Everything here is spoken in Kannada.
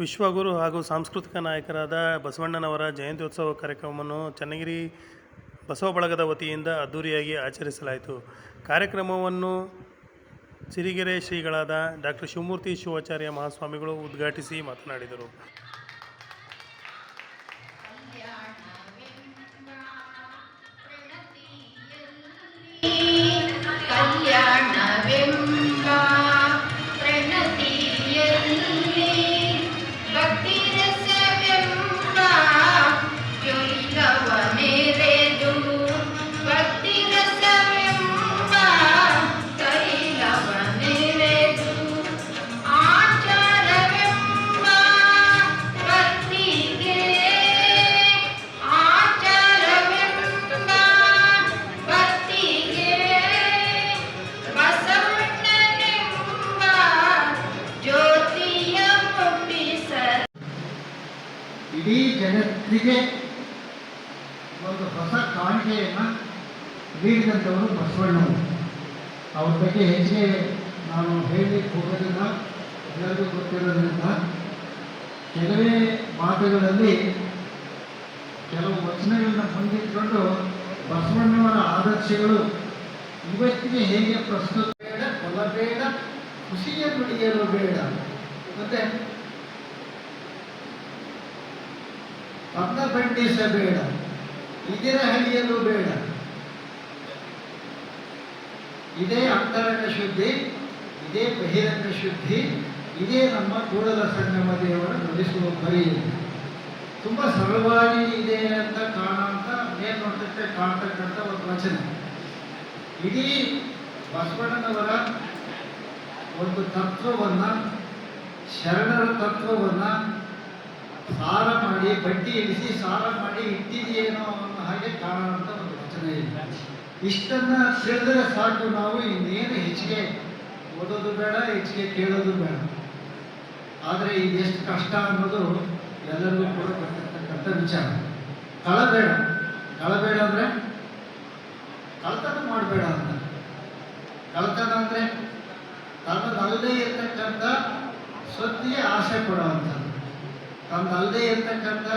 ವಿಶ್ವಗುರು ಹಾಗೂ ಸಾಂಸ್ಕೃತಿಕ ನಾಯಕರಾದ ಬಸವಣ್ಣನವರ ಜಯಂತ್ಯೋತ್ಸವ ಕಾರ್ಯಕ್ರಮವನ್ನು ಚನ್ನಗಿರಿ ಬಸವ ಬಳಗದ ವತಿಯಿಂದ ಅದ್ದೂರಿಯಾಗಿ ಆಚರಿಸಲಾಯಿತು. ಕಾರ್ಯಕ್ರಮವನ್ನು ಸಿರಿಗೆರೆ ಶ್ರೀಗಳಾದ ಡಾಕ್ಟರ್ ಶಿವಮೂರ್ತಿ ಶಿವಾಚಾರ್ಯ ಮಹಾಸ್ವಾಮಿಗಳು ಉದ್ಘಾಟಿಸಿ ಮಾತನಾಡಿದರು. ಇಡೀ ಜಗತ್ತಿಗೆ ಒಂದು ಹೊಸ ಕಾಣಿಕೆಯನ್ನು ನೀಡಿದಂಥವರು ಬಸವಣ್ಣವರು. ಅವ್ರ ಬಗ್ಗೆ ಹೆಚ್ಚಿಗೆ ನಾನು ಹೇಳಲಿಕ್ಕೆ ಹೋಗೋದಿಲ್ಲ, ಎಲ್ಲರಿಗೂ ಗೊತ್ತಿರೋದ್ರಿಂದ. ಕೆಲವೇ ಮಾತುಗಳಲ್ಲಿ ಕೆಲವು ವಚನಗಳನ್ನ ಹೊಂದಿಟ್ಕೊಂಡು ಬಸವಣ್ಣವರ ಆದರ್ಶಗಳು ಇವತ್ತಿಗೆ ಹೇಗೆ ಪ್ರಸ್ತುತ ಬೇಡ ಕೊಲ್ಲಬೇಡ ಖುಷಿಯ ನುಡಿಯಲು ಬೇಡ. ಮತ್ತೆ ಪದ್ಮ ಖಂಡಿಸಬೇಡ ಇದರ ಹಳಿಯಲು ಬೇಡ. ಇದೇ ಅಂತರಂಗ ಶುದ್ಧಿ, ಇದೇ ಬಹಿರಂಗ ಶುದ್ಧಿ, ಇದೇ ನಮ್ಮ ಕೂಡಲ ಸಂಗಮ ದೇವರ ನಡೆಸುವ ಪರಿ ತುಂಬ ಸರಳವಾಗಿ ಇದೆ ಅಂತ ಕಾಣಂಥ ಮೇಲ್ ನೋಡ್ತಕ್ಕೆ ಕಾಣ್ತಕ್ಕಂಥ ಒಂದು ವಚನ. ಇಡೀ ಬಸವಣ್ಣನವರ ಒಂದು ತತ್ವವನ್ನು, ಶರಣರ ತತ್ವವನ್ನು ಸಾರ ಮಾಡಿ, ಬಡ್ಡಿ ಇಳಿಸಿ, ಸಾರ ಮಾಡಿ ಇಟ್ಟಿದೆಯೇನೋ ಅನ್ನೋ ಹಾಗೆ ಕಾಣುವಂಥ ಒಂದು ವಚನ ಇಲ್ಲ ಇಷ್ಟನ್ನ ತಿಳಿದ್ರೆ ಸಾಕು, ನಾವು ಇನ್ನೇನು ಹೆಚ್ಚಿಗೆ ಓದೋದು ಬೇಡ, ಹೆಚ್ಚಿಗೆ ಕೇಳೋದು ಬೇಡ. ಆದರೆ ಎಷ್ಟು ಕಷ್ಟ ಅನ್ನೋದು ಎಲ್ಲರಿಗೂ ಕೂಡ ಬರ್ತಕ್ಕಂಥ ವಿಚಾರ. ಕಳಬೇಡ. ಕಳಬೇಡ ಅಂದರೆ? ಕಳ್ತನ ಮಾಡಬೇಡ ಅಂತ ಕಳ್ತನ ಅಂದರೆ ತನ್ನದಲ್ಲದೆ ಇರತಕ್ಕಂಥ ಸ್ವತ್ತಿಗೆ ಆಸೆ ಪಡುವಂಥದ್ದು ತನ್ನದಲ್ಲದೆ ಇರ್ತಕ್ಕಂಥ